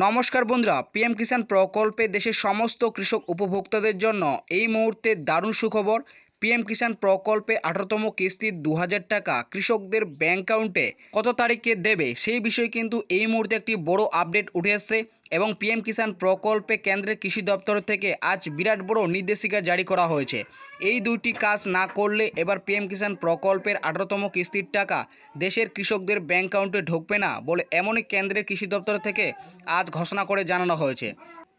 নমস্কার বন্ধুরা পিএম কিষাণ প্রকল্পে দেশের সমস্ত কৃষক উপভোক্তাদের জন্য এই মুহূর্তে দারুণ সুখবর। পিএম কিষাণ প্রকল্পে আঠারোতম কিস্তির দু হাজার টাকা কৃষকদের ব্যাংক অ্যাকাউন্টে কত তারিখে দেবে? সেই বিষয়ে কিন্তু এই মুহূর্তে একটি বড় আপডেট উঠে এসেছে এবং পিএম কিষাণ প্রকল্পে কেন্দ্রের কৃষি দপ্তর থেকে আজ বিরাট বড় নির্দেশিকা জারি করা হয়েছে। এই দুইটি কাজ না করলে এবার পিএম কিষাণ প্রকল্পের আঠারোতম কিস্তির টাকা দেশের কৃষকদের ব্যাংক অ্যাকাউন্টে ঢুকবে না বলে এমনই কেন্দ্রের কৃষি দপ্তর থেকে আজ ঘোষণা করে জানানো হয়েছে।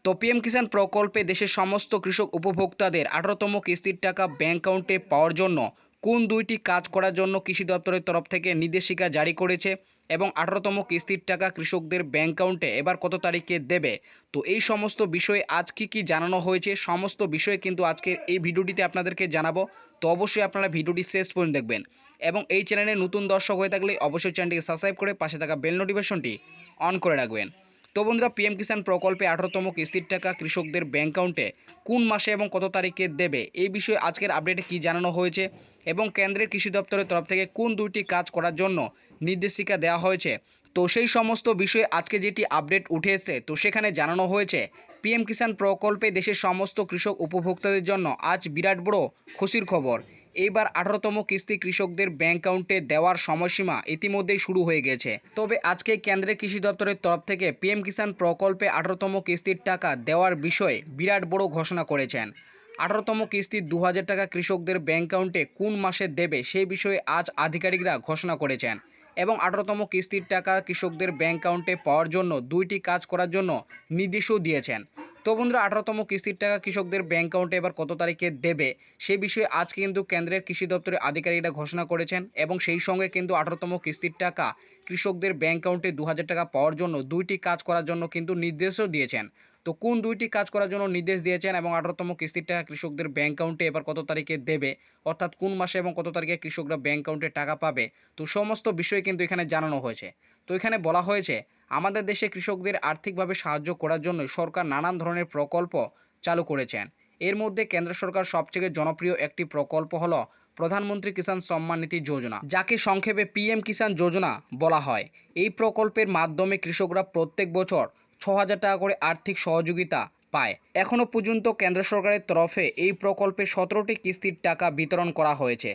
তো পিএম কিষাণ প্রকল্পে দেশের সমস্ত কৃষক উপভোক্তাদের আঠারোতম কিস্তির টাকা ব্যাঙ্ক অ্যাকাউন্টে পাওয়ার জন্য কোন দুইটি কাজ করার জন্য কৃষি দপ্তরের তরফ থেকে নির্দেশিকা জারি করেছে এবং আঠারোতম কিস্তির টাকা কৃষকদের ব্যাংক অ্যাকাউন্টে এবার কত তারিখে দেবে? তো এই সমস্ত বিষয়ে আজ কি কি জানানো হয়েছে? সমস্ত বিষয়ে কিন্তু আজকের এই ভিডিওটিতে আপনাদেরকে জানাব। তো অবশ্যই আপনারা ভিডিওটি শেষ পর্যন্ত দেখবেন এবং এই চ্যানেলে নতুন দর্শক হয়ে থাকলে অবশ্যই চ্যানেলটিকে সাবস্ক্রাইব করে পাশে থাকা বেল নোটিফিকেশনটি অন করে রাখবেন। তো বন্ধুরা পিএম কিষাণ প্রকল্পে আঠারোতম কিস্তির টাকা কৃষকদের ব্যাংক অ্যাকাউন্টে কোন মাসে এবং কত তারিখে দেবে? এই বিষয়ে আজকের আপডেটে কি জানানো হয়েছে? এবং কেন্দ্রের কৃষি দপ্তরের তরফ থেকে কোন দুইটি কাজ করার জন্য নির্দেশিকা দেওয়া হয়েছে? তো সেই সমস্ত বিষয়ে আজকে যেটি আপডেট উঠে এসেছে তো সেখানে জানানো হয়েছে পিএম কিষাণ প্রকল্পে দেশের সমস্ত কৃষক উপভোক্তাদের জন্য আজ বিরাট বড় খুশির খবর। এইবার আঠারোতম কিস্তি কৃষকদের ব্যাংক অ্যাকাউন্টে দেওয়ার সময়সীমা ইতিমধ্যেই শুরু হয়ে গেছে। তবে আজকে কেন্দ্রের কৃষি দপ্তরের তরফ থেকে পিএম কিষাণ প্রকল্পে আঠারোতম কিস্তির টাকা দেওয়ার বিষয়ে বিরাট বড় ঘোষণা করেছেন। আঠারোতম কিস্তির দু টাকা কৃষকদের ব্যাংক অ্যাকাউন্টে কোন মাসে দেবে সেই বিষয়ে আজ আধিকারিকরা ঘোষণা করেছেন এবং আঠারোতম কিস্তির টাকা কৃষকদের ব্যাংক অ্যাকাউন্টে পাওয়ার জন্য দুইটি কাজ করার জন্য নির্দেশও দিয়েছেন। তো বন্ধুরা আঠারোতম কিস্তির টাকা কৃষকদের ব্যাংক অ্যাকাউন্টে এবার কত তারিখে দেবে? সেই বিষয়ে আজকে কিন্তু কেন্দ্রের কৃষি দপ্তরের আধিকারিকরা ঘোষণা করেছেন এবং সেই সঙ্গে কিন্তু আঠারোতম কিস্তির টাকা কৃষকদের ব্যাংক অ্যাকাউন্টে দু হাজার টাকা পাওয়ার জন্য দুইটি কাজ করার জন্য কিন্তু নির্দেশও দিয়েছেন। তো কোন দুইটি কাজ করার জন্য নির্দেশ দিয়েছেন এবং আঠারোতম কিস্তির টাকা কৃষকদের ব্যাংক অ্যাকাউন্টে এবার কত তারিখে দেবে? অর্থাৎ কোন মাসে এবং কত তারিখে কৃষকরা ব্যাংক অ্যাকাউন্টে টাকা পাবে? তো সমস্ত বিষয় কিন্তু এখানে জানানো হয়েছে। তো এখানে বলা হয়েছে আমাদের দেশে কৃষকদের আর্থিকভাবে সাহায্য করার জন্য সরকার নানান ধরনের প্রকল্প চালু করেছেন। এর মধ্যে কেন্দ্র সরকার সবথেকে জনপ্রিয় একটি প্রকল্প হলো প্রধানমন্ত্রী কিষাণ সম্মান নিধি যোজনা, যাকে সংক্ষেপে পিএম কিষাণ যোজনা বলা হয়। এই প্রকল্পের মাধ্যমে কৃষকরা প্রত্যেক বছর ছ হাজার টাকা করে আর্থিক সহযোগিতা পায়। এখনও পর্যন্ত কেন্দ্র সরকারের তরফে এই প্রকল্পে সতেরোটি কিস্তির টাকা বিতরণ করা হয়েছে।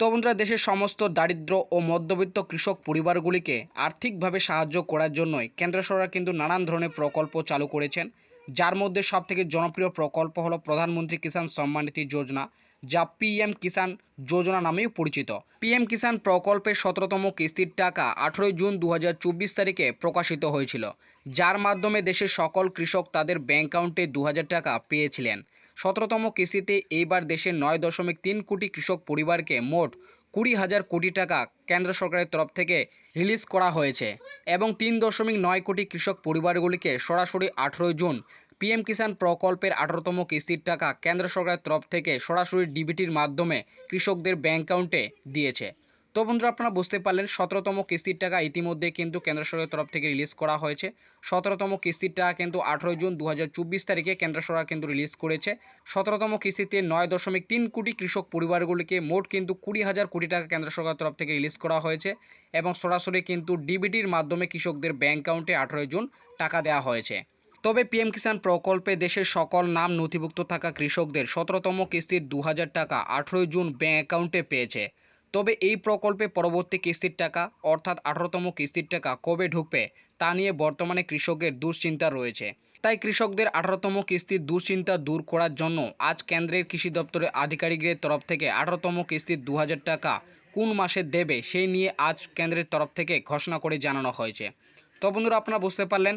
তো বন্ধুরা দেশের সমস্ত দারিদ্র ও মধ্যবিত্ত কৃষক পরিবারগুলিকে আর্থিকভাবে সাহায্য করার জন্যই কেন্দ্র সরকার কিন্তু নানান ধরনের প্রকল্প চালু করেছেন। যার মধ্যে সবথেকে জনপ্রিয় প্রকল্প হলো প্রধানমন্ত্রী কিষাণ সম্মান নিধি যোজনা, যা পিএম কিষাণ যোজনা নামেও পরিচিত। পিএম কিষাণ প্রকল্পের সতেরোতম কিস্তির টাকা আঠেরোই জুন দু হাজার চব্বিশ তারিখে প্রকাশিত হয়েছিল। যার মাধ্যমে দেশের সকল কৃষক তাদের ব্যাংক অ্যাকাউন্টে দু হাজার টাকা পেয়েছিলেন। সতেরোতম কিস্তিতে এইবার দেশের নয় দশমিক তিন কোটি কৃষক পরিবারকে মোট কুড়ি হাজার কোটি টাকা কেন্দ্র সরকারের তরফ থেকে রিলিজ করা হয়েছে এবং তিন দশমিক নয় কোটি কৃষক পরিবারগুলিকে সরাসরি আঠেরোই জুন পিএম কিষাণ প্রকল্পের আঠারোতম কিস্তির টাকা কেন্দ্র সরকারের তরফ থেকে সরাসরি ডিবিটির মাধ্যমে কৃষকদের ব্যাংক অ্যাকাউন্টে দিয়েছে। তো বন্ধুরা আপনারা বুঝতে পারলেন, সতেরোতম কিস্তির টাকা ইতিমধ্যে কিন্তু কেন্দ্র সরকারের তরফ থেকে রিলিজ করা হয়েছে। সতেরোতম কিস্তির টাকা কিন্তু আঠেরোই জুন দু হাজার চব্বিশ তারিখে কেন্দ্র সরকার কিন্তু রিলিজ করেছে। সতেরোতম কিস্তিতে নয় দশমিক তিন কোটি কৃষক পরিবারগুলিকে মোট কিন্তু কুড়ি হাজার কোটি টাকা কেন্দ্র সরকারের তরফ থেকে রিলিজ করা হয়েছে এবং সরাসরি কিন্তু ডিবিটির মাধ্যমে কৃষকদের ব্যাঙ্ক অ্যাকাউন্টে আঠেরোই জুন টাকা দেওয়া হয়েছে। তবে পিএম কিষাণ প্রকল্পে দেশের সকল নাম নথিভুক্ত থাকা কৃষকদের সতেরোতম কিস্তির দু হাজার টাকা আঠেরোই জুন ব্যাঙ্ক অ্যাকাউন্টে পেয়েছে। তবে এই প্রকল্পে পরবর্তী কিস্তির টাকা, অর্থাৎ আঠারোতম কিস্তির টাকা কবে ঢুকবে, তা নিয়ে বর্তমানে কৃষকের দুশ্চিন্তা রয়েছে। তাই কৃষকদের আঠারোতম কিস্তির দুশ্চিন্তা দূর করার জন্য আজ কেন্দ্রের কৃষি দপ্তরের আধিকারিকদের তরফ থেকে আঠারোতম কিস্তির দু হাজার টাকা কোন মাসে দেবে, সেই নিয়ে আজ কেন্দ্রের তরফ থেকে ঘোষণা করে জানানো হয়েছে। তো বন্ধুরা, আপনারা বুঝতে পারলেন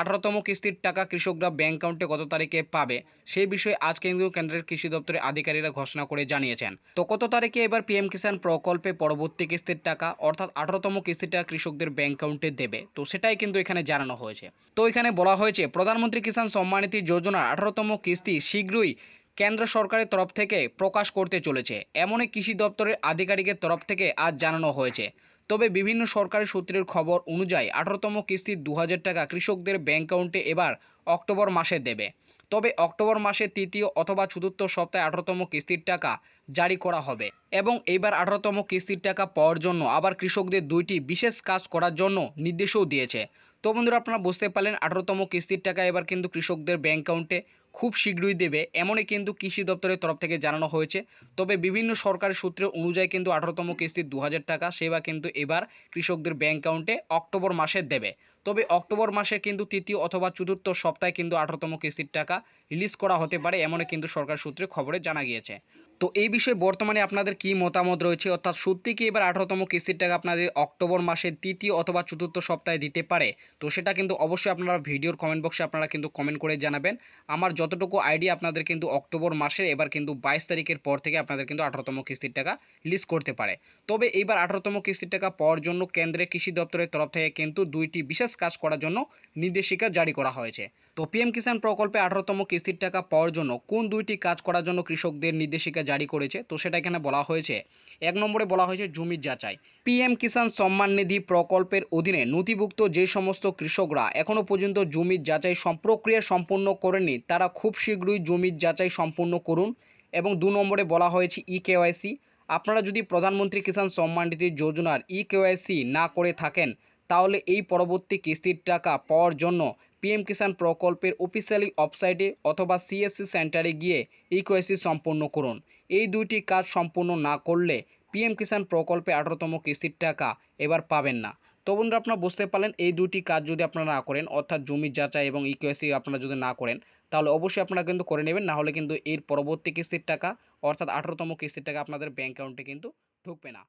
আঠারোতম কিস্তির টাকা কৃষকরা ব্যাংক অ্যাকাউন্টে কত তারিখে পাবে। সেই বিষয়ে আজ কিন্তু কেন্দ্রের কৃষি দপ্তরের আধিকারিকরা ঘোষণা করে জানিয়েছেন। তো কত তারিখে এবার পিএম কিষাণ প্রকল্পে পরবর্তী কিস্তির টাকা, অর্থাৎ আঠারোতম কিস্তির টাকা কৃষকদের ব্যাংক অ্যাকাউন্টে দেবে? তো সেটাই কিন্তু এখানে জানানো হয়েছে। তো এখানে বলা হয়েছে, প্রধানমন্ত্রী কিষাণ সম্মানিধি যোজনার আঠারোতম কিস্তি শীঘ্রই কেন্দ্র সরকারের তরফ থেকে প্রকাশ করতে চলেছে। এমনই কৃষি দপ্তরের আধিকারিকের তরফ থেকে আজ জানানো হয়েছে। তবে বিভিন্ন সরকারি সূত্রের খবর অনুযায়ী আঠারোতম কিস্তির দু হাজার টাকা কৃষকদের ব্যাংক অ্যাকাউন্টে এবার অক্টোবর মাসে দেবে। তবে অক্টোবর মাসের তৃতীয় অথবা চতুর্থ সপ্তাহে আঠারোতম কিস্তির টাকা জারি করা হবে এবং এইবার আঠারোতম কিস্তির টাকা পাওয়ার জন্য আবার কৃষকদের দুইটি বিশেষ কাজ করার জন্য নির্দেশও দিয়েছে। তো বন্ধুরা আপনারা বুঝতে পারলেন, আঠারোতম কিস্তির টাকা এবার কিন্তু কৃষকদের ব্যাংক অ্যাকাউন্টে খুব শীঘ্রই দেবে। এমনই কিন্তু কৃষি দপ্তরের তরফ থেকে জানানো হয়েছে। তবে বিভিন্ন সরকারি সূত্রে অনুযায়ী কিন্তু আঠারোতম কিস্তির দু হাজার টাকা সেবা কিন্তু এবার কৃষকদের ব্যাংক অ্যাকাউন্টে অক্টোবর মাসে দেবে। তবে অক্টোবর মাসে কিন্তু তৃতীয় অথবা চতুর্থ সপ্তাহে কিন্তু আঠারোতম কিস্তির টাকা রিলিজ করা হতে পারে, এমনই কিন্তু সরকার সূত্রে খবরে জানা গিয়েছে। তো এই বিষয়ে বর্তমানে আপনাদের কি মতামত রয়েছে? অর্থাৎ সত্যি কি এবার আঠারোতম কিস্তির টাকা আপনাদের অক্টোবর মাসের তৃতীয় অথবা চতুর্থ সপ্তাহে দিতে পারে? তো সেটা কিন্তু অবশ্যই আপনারা ভিডিওর কমেন্ট বক্সে আপনারা কিন্তু কমেন্ট করে জানাবেন। আমার যতটুকু আইডিয়া আপনাদের কিন্তু অক্টোবর মাসের, এবার কিন্তু বাইশ তারিখের পর থেকে আপনাদের কিন্তু আঠারোতম কিস্তির টাকা রিলিজ করতে পারে। তবে এইবার আঠারোতম কিস্তির টাকা পাওয়ার জন্য কেন্দ্রের কৃষি দপ্তরের তরফ থেকে কিন্তু দুইটি বিশেষ কাজ করার জন্য নির্দেশিকা জারি করা হয়েছে। তো পিএম কিষাণ প্রকল্পে আঠারোতম কিস্তির টাকা পাওয়ার জন্য কোন দুইটি কাজ করার জন্য কৃষকদের নির্দেশিকা জারি করেছে? তো সেটা এখানে বলা হয়েছে, এক নম্বরে বলা হয়েছে জমির যাচাই। পিএম কিষাণ সম্মান নিধি প্রকল্পের অধীনে নথিভুক্ত যে সমস্ত কৃষকরা এখনও পর্যন্ত জমির যাচাই প্রক্রিয়া সম্পূর্ণ করেনি তারা খুব শীঘ্রই জমির যাচাই সম্পূর্ণ করুন। এবং দু নম্বরে বলা হয়েছে ই কেওয়াইসি আপনারা যদি প্রধানমন্ত্রী কিষাণ সম্মান নিধি যোজনার ই কেওয়াইসি না করে থাকেন, তাহলে এই পরবর্তী কিস্তির টাকা পাওয়ার জন্য পিএম কিষাণ প্রকল্পের অফিসিয়ালি ওয়েবসাইটে অথবা সিএসসি সেন্টারে গিয়ে ইকোয়েসি সম্পন্ন করুন। এই দুইটি কাজ সম্পূর্ণ না করলে পিএম কিষাণ প্রকল্পে আঠারোতম কিস্তির টাকা এবার পাবেন না। তো বন্ধুরা, আপনারা বুঝতে পারলেন, এই দুটি কাজ যদি আপনারা না করেন, অর্থাৎ জমির যাচাই এবং ইকোয়েসি আপনারা যদি না করেন, তাহলে অবশ্যই আপনারা কিন্তু করে নেবেন, না হলে কিন্তু এর পরবর্তী কিস্তির টাকা, অর্থাৎ আঠারোতম কিস্তির টাকা আপনাদের ব্যাঙ্ক অ্যাকাউন্টে কিন্তু ঢুকবে না।